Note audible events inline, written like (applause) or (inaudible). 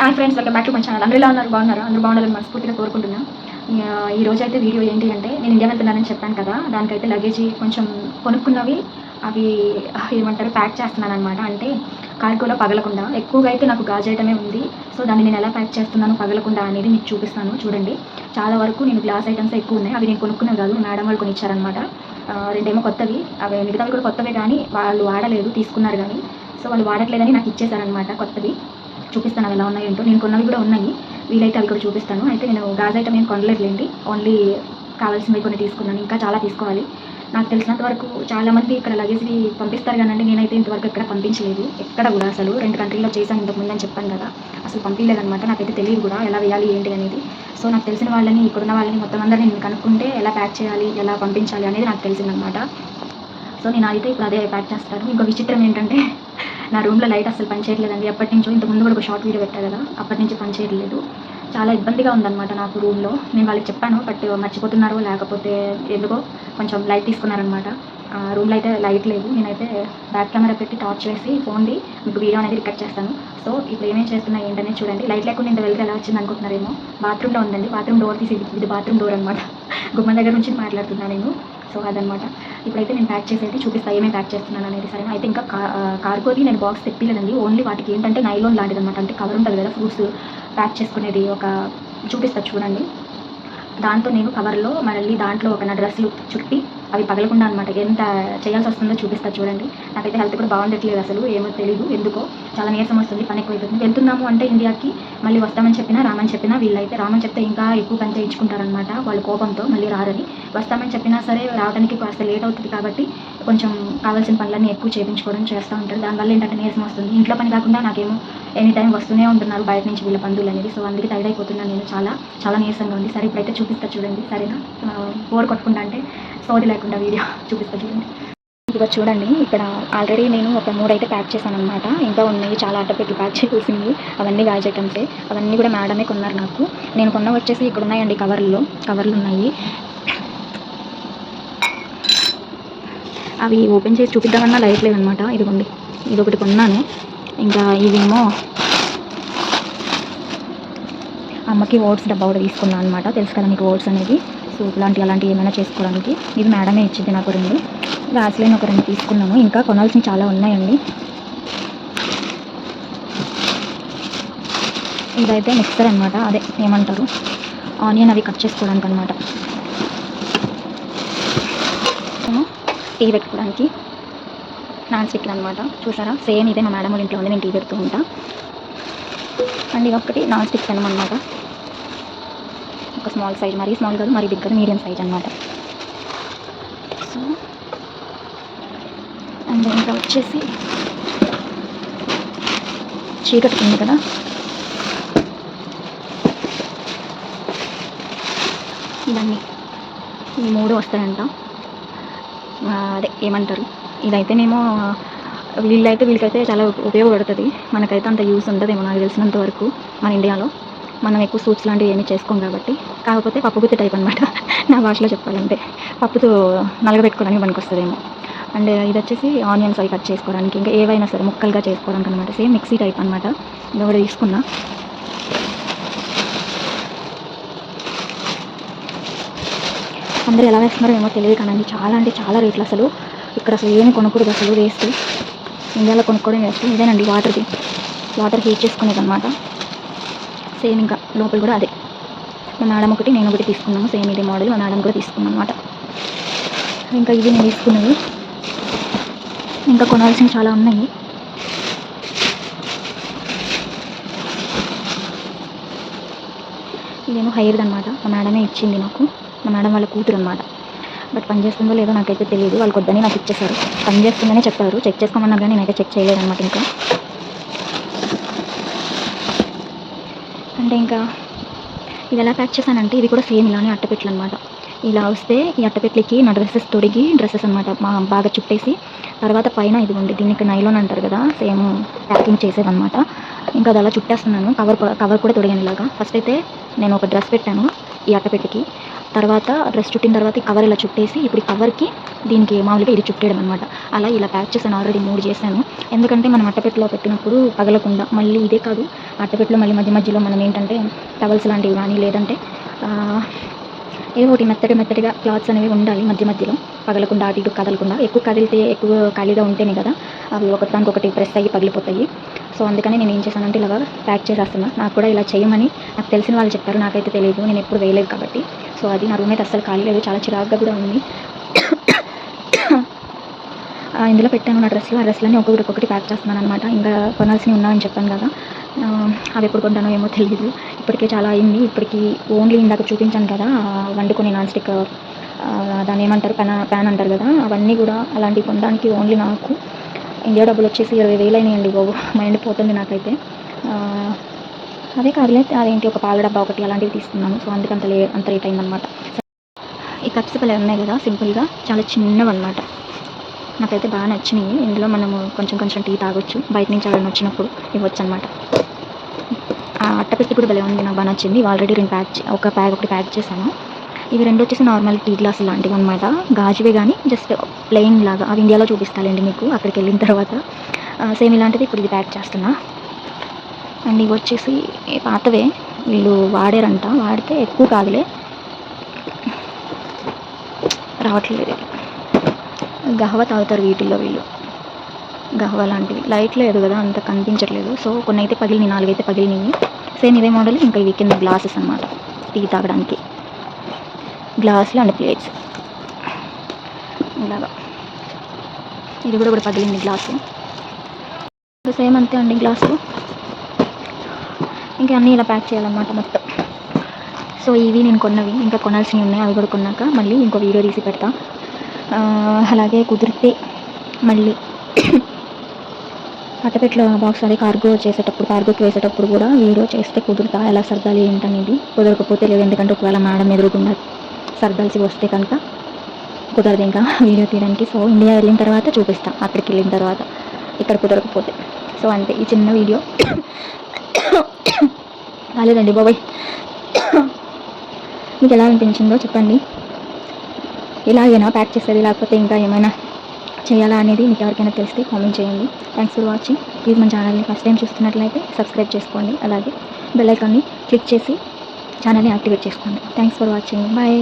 Hi friends welcome back to my channel అందరూ ఉన్నారు? బాగున్నారు? అందరూ బాగుండాలని మనస్ఫూర్తిగా కోరుకుంటున్నాను ఈ రోజు అయితే వీడియో ఏంటి అంటే నేను ఇండియా వెళ్తున్నానని చెప్పాను కదా దానికైతే లగేజ్ కొంచెం కొనుక్కున్నవి అవి ఏమంటారు ప్యాక్ చేస్తున్నాను అనమాట అంటే కార్గోలో పగలకుండా ఎక్కువగా అయితే నాకు గాజు ఐటమే ఉంది. సో దాన్ని నేను ఎలా ప్యాక్ చేస్తున్నాను పగలకుండా అనేది మీకు చూపిస్తాను. చూడండి. చాలా వరకు నేను గ్లాస్ ఐటమ్స్ ఎక్కువ ఉన్నాయి. అవి నేను కొనుక్కునే కాదు మేడం వాళ్ళు కొనిచ్చారనమాట రెండేమో కొత్తవి. అవి మిగతావి కూడా కొత్తవే కానీ వాళ్ళు వాడలేదు తీసుకున్నారు కానీ. సో వాళ్ళు వాడట్లేదని నాకు ఇచ్చేసారనమాట కొత్తవి. చూపిస్తాను అవి ఎలా ఉన్నాయి ఏంటో. నేను కొన్నవి కూడా ఉన్నాయి. వీలైతే అవి కూడా చూపిస్తాను. అయితే నేను గాజ్ ఐటమ్ ఏం కొనలేదులేండి. ఓన్లీ కావాల్సినవి కొన్ని తీసుకున్నాను. ఇంకా చాలా తీసుకోవాలి. నాకు తెలిసినంత వరకు చాలా మంది ఇక్కడ లగేజ్ని పంపిస్తారు కానండి. నేనైతే ఇంతవరకు ఎక్కడ పంపించలేదు. ఎక్కడ కూడా అసలు రెండు కంట్రీలో చేశాను ఇంతకుముందు అని చెప్పాను కదా. అసలు పంపించలేదనమాట నాకైతే తెలియదు కూడా ఎలా వేయాలి ఏంటి అనేది. సో నాకు తెలిసిన వాళ్ళని ఇక్కడున్న వాళ్ళని మొత్తం అందరినీ నేను కనుక్కుంటే ఎలా ప్యాక్ చేయాలి ఎలా పంపించాలి అనేది నాకు తెలిసిందనమాట సో నేను అయితే ఇప్పుడు అదే ప్యాక్ చేస్తాను. ఇంకో విచిత్రం ఏంటంటే నా రూమ్లో లైట్ అసలు పనిచేయట్లేదండి. ఎప్పటి నుంచో ఇంత ముందు కూడా ఒక షార్ట్ వీడియో పెట్టా కదా అప్పటి నుంచి పనిచేయట్లేదు. చాలా ఇబ్బందిగా ఉందన్నమాట నాకు రూమ్లో నేను వాళ్ళకి చెప్పాను బట్ మర్చిపోతున్నారో లేకపోతే ఎందుకో కొంచెం లైట్ తీసుకున్నారనమాట రూమ్లో అయితే లైట్ లేదు. నేనైతే బ్యాక్ కెమెరా పెట్టి టార్చ్ చేసి ఫోన్ది మీకు వీడియో అనేది రికార్డ్ చేస్తాను. సో ఇప్పుడు ఏమేం చేస్తున్నా ఏంటనేది చూడండి. లైట్ లేకుండా ఇంత వెళ్తే ఎలా వచ్చింది అనుకుంటున్నారేమో బాత్రూమ్లో ఉందండి. బాత్రూమ్ డోర్ తీసి ఇది బాత్రూమ్ డోర్ అనమాట గుమ్మం దగ్గర నుంచి మాట్లాడుతున్నాను నేను. సో అదనమాట. ఇప్పుడైతే నేను ప్యాక్ చేసేది చూపిస్తా ఏమేమి ప్యాక్ చేస్తున్నాను అనేది. సరేనా? అయితే ఇంకా కా కార్గోది నేను బాక్స్ తెప్పిలేదండి ఓన్లీ వాటికి ఏంటంటే నైలోన్ లాంటిది అనమాట అంటే కవర్ ఉంటుంది కదా ఫ్రూట్స్ ప్యాక్ చేసుకునేది ఒక చూపిస్తా చూడండి. దాంతో నేను కవర్లో మళ్ళీ దాంట్లో ఒక నా డ్రెస్సులు చుట్టి అవి పగలకుండా అనమాట ఎంత చేయాల్సి వస్తుందో చూపిస్తారు చూడండి. నాకైతే హెల్త్ కూడా బాగుండట్లేదు అసలు ఏమో తెలియదు ఎందుకో. చాలా నీరసం వస్తుంది పని ఎక్కువైపోతుంది. వెళ్తున్నాము అంటే ఇండియాకి మళ్ళీ వస్తామని చెప్పినా రామని చెప్పినా వీళ్ళైతే రామని చెప్తే ఇంకా ఎక్కువ పని చేయించుకుంటారనమాట వాళ్ళ కోపంతో మళ్ళీ రారని. వస్తామని చెప్పినా సరే రావడానికి కాస్త లేట్ అవుతుంది కాబట్టి కొంచెం కావాల్సిన పనులన్నీ ఎక్కువ చేయించుకోవడం చేస్తూ ఉంటారు. దానివల్ల ఏంటంటే నీరసం వస్తుంది. ఇంట్లో పని కాకుండా నాకేమో ఎనీ టైం వస్తూనే ఉంటున్నారు బయట నుంచి వీళ్ళ బంధువులు అనేది. సో అందుకే టైర్డ్ అయిపోతున్నాను నేను చాలా చాలా నీరసంగా ఉంది. సరే ఇప్పుడైతే చూపిస్తా చూడండి. సరేనా? బోర్ కొట్టుకుంటా అంటే సోది లేకుండా వీడియో (laughs) చూపిస్తా చూడండి. ఇదిగో చూడండి ఇక్కడ ఆల్రెడీ నేను ఒక మూడు అయితే ప్యాక్ చేశాను అనమాట ఇంకా ఉన్నాయి చాలా అట్టపెట్టి ప్యాక్ చేసింది అవన్నీ గాజ్ ఐటమ్సే అవన్నీ కూడా మేడమే కొన్నారు నాకు. నేను కొన్న వచ్చేసి ఇక్కడ ఉన్నాయండి కవర్లు. కవర్లు ఉన్నాయి. అవి ఓపెన్ చేసి చూపిద్దామన్నా లైట్ లేదనమాట ఇదిగోండి ఇది ఒకటి కొన్నాను. ఇంకా ఇవేమో అమ్మకి ఓట్స్ డబ్బా కూడా తీసుకున్నాను అనమాట తెలుసు కదా మీకు ఓట్స్ అనేది? సూప్ లాంటి అలాంటివి ఏమైనా చేసుకోవడానికి. ఇది మేడమే ఇచ్చింది నాకు రెండు. వ్యాస్లైన్ ఒక రెండు తీసుకున్నాను. ఇంకా కొనాల్సినవి చాలా ఉన్నాయండి. ఇదైతే మిక్సర్ అనమాట అదే ఏమంటారు? ఆనియన్ అవి కట్ చేసుకోవడానికి అనమాట టీ పెట్టుకోవడానికి నాన్ స్టిక్ అనమాట. చూసారా? సేమ్ ఇదే మా మేడం వాళ్ళ ఇంట్లో ఉంది. నేను టీ పెడుతూ ఉంటా. అండ్ ఇది ఒకటి నాన్ స్టిక్ పెనం అనమాట. ఒక స్మాల్ సైజ్ మరీ స్మాల్ కాదు మరీ బిగ్ కాదు మీడియం సైజ్ అనమాట. సో అండ్ ఇంకా వచ్చేసి చీకటి ఉంది కదా. ఇవన్నీ. ఈ మూడు వస్తాయంట. అదే ఏమంటారు? ఇదైతే వీళ్ళైతే వీళ్ళకైతే చాలా ఉపయోగపడుతుంది. మనకైతే అంత యూస్ ఉండదేమో నాకు తెలిసినంత వరకు మన ఇండియాలో. మనం ఎక్కువ సూప్స్ లాంటివి ఏమీ చేసుకోం కాబట్టి. కాకపోతే పప్పుగుత్తి టైప్ అనమాట నా భాషలో చెప్పాలంటే. పప్పుతో నలగబెట్టుకోవడానికి పనికొస్తుందేమో. వస్తుందేమో అండ్ ఇది వచ్చేసి ఆనియన్స్ అవి కట్ చేసుకోవడానికి ఇంకా ఏవైనా సరే ముక్కలుగా చేసుకోవడానికి అనమాట సేమ్ మిక్సీ టైప్ అనమాట ఇది కూడా తీసుకున్నా. అందరూ ఎలా వేస్తున్నారో ఏమో తెలియదు కానీ చాలా అంటే చాలా రేట్లు అసలు. ఇక్కడ అసలు ఏమి కొనకూడదు అసలు వేస్ట్. ఇండియాలో కొనుక్కోవడం వేస్ట్. ఇదేనండి వాటర్ది. వాటర్ హీట్ చేసుకునేదన్నమాట. సేమ్ ఇంకా లోపల కూడా అదే. మా మేడం ఒకటి నేను ఒకటి తీసుకున్నాను సేమ్ ఇదే మోడల్ మా మేడం కూడా తీసుకున్నాను అనమాట ఇంకా ఇవి నేను తీసుకున్నవి. ఇంకా కొనాల్సినవి చాలా ఉన్నాయి. ఇదేమో హైర్ది అనమాట మా మేడమే ఇచ్చింది నాకు మా మేడం వాళ్ళ కూతురు అనమాట బట్ పని చేస్తుందో లేదో నాకైతే తెలియదు వాళ్ళకి వద్దని నాకు ఇచ్చేసారు పని చేస్తుందనే చెప్పారు. చెక్ చేసుకోమన్నారు కానీ నేనైతే చెక్ చేయలేదన్నమాట ఇంకా. అంటే ఇంకా ఇది ఎలా ప్యాక్ చేశానంటే ఇది కూడా సేమ్ ఇలానే అట్టపెట్లు అనమాట ఇలా వస్తే ఈ అట్టపెట్లకి నా డ్రెస్సెస్ తొడిగి డ్రెస్సెస్ అనమాట మా బాగా చుట్టేసి తర్వాత పైన ఇదిగోండి దీనికి నైలోన్ అంటారు కదా సేమ్ ప్యాకింగ్ చేసేదనమాట ఇంకా అది అలా చుట్టేస్తున్నాను. కవర్ కవర్ కూడా తొడిగాను ఇలాగా. ఫస్ట్ అయితే నేను ఒక డ్రెస్ పెట్టాను ఈ అట్టపెట్టికి. తర్వాత డ్రెస్ చుట్టిన తర్వాత కవర్ ఇలా చుట్టేసి ఇప్పుడు కవర్కి దీనికి మామూలుగా ఇది చుట్టేయడం అనమాట అలా ఇలా ప్యాక్ చేశాను ఆల్రెడీ మూడు చేశాను. ఎందుకంటే మనం అట్టపెట్టలో పెట్టినప్పుడు పగలకుండా మళ్ళీ ఇదే కాదు అట్టపెట్టలో మళ్ళీ మధ్య మధ్యలో మనం ఏంటంటే టవల్స్ లాంటివి కానీ లేదంటే ఏదో ఒకటి మెత్తడి మెత్తడిగా క్లాత్స్ అనేవి ఉండాలి మధ్య మధ్యలో. పగలకుండా అటు ఇటు కదలకుండా. ఎక్కువ కదిలితే ఎక్కువ ఖాళీగా ఉంటేనే కదా అవి ఒకదానికొకటి ప్రెస్ అయ్యి పగిలిపోతాయి. సో అందుకని నేను ఏం చేశానంటే ఇలాగా ప్యాక్ చేసేస్తున్నా. నాకు కూడా ఇలా చేయమని నాకు తెలిసిన వాళ్ళు చెప్పారు. నాకైతే తెలియదు. నేను ఎప్పుడు వేయలేదు కాబట్టి. సో అది నా రూమ్ అయితే అస్సలు ఖాళీ లేదు. చాలా చిరాగ్గా కూడా ఉంది. ఇందులో పెట్టాను నా డ్రెస్సులు. ఆ డ్రెస్సులన్నీ ఒక్కొక్కటి ఒక్కొక్కటి ప్యాక్ చేస్తున్నాను అనమాట ఇంకా కొనాల్సినవి ఉన్నాయని చెప్పాను కదా. అవి ఎప్పుడు కొంటానో ఏమో తెలియదు ఇప్పటికే చాలా అయింది. ఇప్పటికి ఓన్లీ ఇందాక చూపించాను కదా. వండుకొని నాన్ స్టిక్ ఆ, దాన్ని ఏమంటారు? పెన ప్యాన్ అంటారు కదా. అవన్నీ కూడా అలాంటివి కొనడానికి ఓన్లీ నాకు ఇండియా డబ్బులు వచ్చేసి ఇరవై వేలు అయినాయండి బాబు. మైండ్ పోతుంది నాకైతే. అదే కాదులే అదేంటి ఒక పాల డబ్బా ఒకటి అలాంటివి తీసుకున్నాను. సో అందుకే అంత లే అంత రేట్ అయిందనమాట ఈ కప్స్ భలే ఉన్నాయి కదా సింపుల్గా. చాలా చిన్నవి అనమాట నాకైతే బాగా నచ్చినాయి. ఇందులో మనము కొంచెం కొంచెం టీ తాగొచ్చు. బయట నుంచి ఎవరైనా వచ్చినప్పుడు ఇవ్వచ్చు అనమాట ఆ అట్టపెట్టి కూడా భలే ఉంది. నాకు బాగా నచ్చింది. ఆల్రెడీ రెండు ప్యాక్ ఒక ప్యాక్ ఒకటి ప్యాక్ చేశాను. ఇవి రెండు వచ్చేసి నార్మల్ టీ గ్లాస్ లాంటివి అనమాట గాజువే కానీ జస్ట్ ప్లెయిన్ లాగా అవి ఇండియాలో చూపిస్తాలండి మీకు అక్కడికి వెళ్ళిన తర్వాత. సేమ్ ఇలాంటిది ఇప్పుడు ఇది ప్యాక్ చేస్తున్నా. అండ్ ఇవి వచ్చేసి పాతవే వీళ్ళు వాడారంట. వాడితే ఎక్కువ కాదులే. రావట్లేదు గహవ తాగుతారు వీటిల్లో వీళ్ళు. గహవ లాంటివి. లైట్ లేదు కదా అంత కనిపించట్లేదు. సో కొన్ని అయితే పగిలినాయి నాలుగైతే పగిలినాయి సేమ్ ఇదే మోడల్ ఇంకా ఇవి కింద గ్లాసెస్ అనమాట టీ తాగడానికి. గ్లాసులు అండ్ ప్లేట్స్. ఇలాగా. ఇది కూడా కూడా పగిలింది గ్లాసు. సేమ్ అంతే అండి గ్లాసులు ఇంకా అన్నీ ఇలా ప్యాక్ చేయాలన్నమాట మొత్తం. సో ఇవి నేను కొన్నవి. ఇంకా కొనాల్సినవి ఉన్నాయి. అవి కూడా కొన్నాక మళ్ళీ ఇంకో వీడియో తీసి పెడతా. అలాగే కుదిరితే మళ్ళీ (coughs) అట్టపెట్ల బాక్స్ అది కార్గో చేసేటప్పుడు కార్గోకి వేసేటప్పుడు కూడా వీడియో చేస్తే కుదురుతా ఎలా సర్దాలి ఏంటనేది కుదరకపోతే లేదు. ఎందుకంటే ఒకవేళ మేడం ఎదురుకుండా సర్దాల్సి వస్తే కనుక కుదరదు ఇంకా వీడియో తీయడానికి. సో ఇండియా వెళ్ళిన తర్వాత చూపిస్తాం. అక్కడికి వెళ్ళిన తర్వాత. ఇక్కడ కుదరకపోతే. సో అంతే. ఈ చిన్న వీడియో. కాలేదండి బాబాయ్. మీకు ఎలా అనిపించిందో చెప్పండి. ఇలాగేనా ప్యాక్ చేసేది? లేకపోతే ఇంకా ఏమైనా చేయాలా అనేది మీకు ఎవరికైనా తెలిస్తే కామెంట్ చేయండి. థ్యాంక్స్ ఫర్ వాచింగ్ ప్లీజ్ మన ఛానల్ని ఫస్ట్ టైం చూస్తున్నట్లయితే సబ్స్క్రైబ్ చేసుకోండి. అలాగే బెల్ ఐకాన్ని క్లిక్ చేసి ఛానల్ని యాక్టివేట్ చేసుకోండి. Thanks for watching bye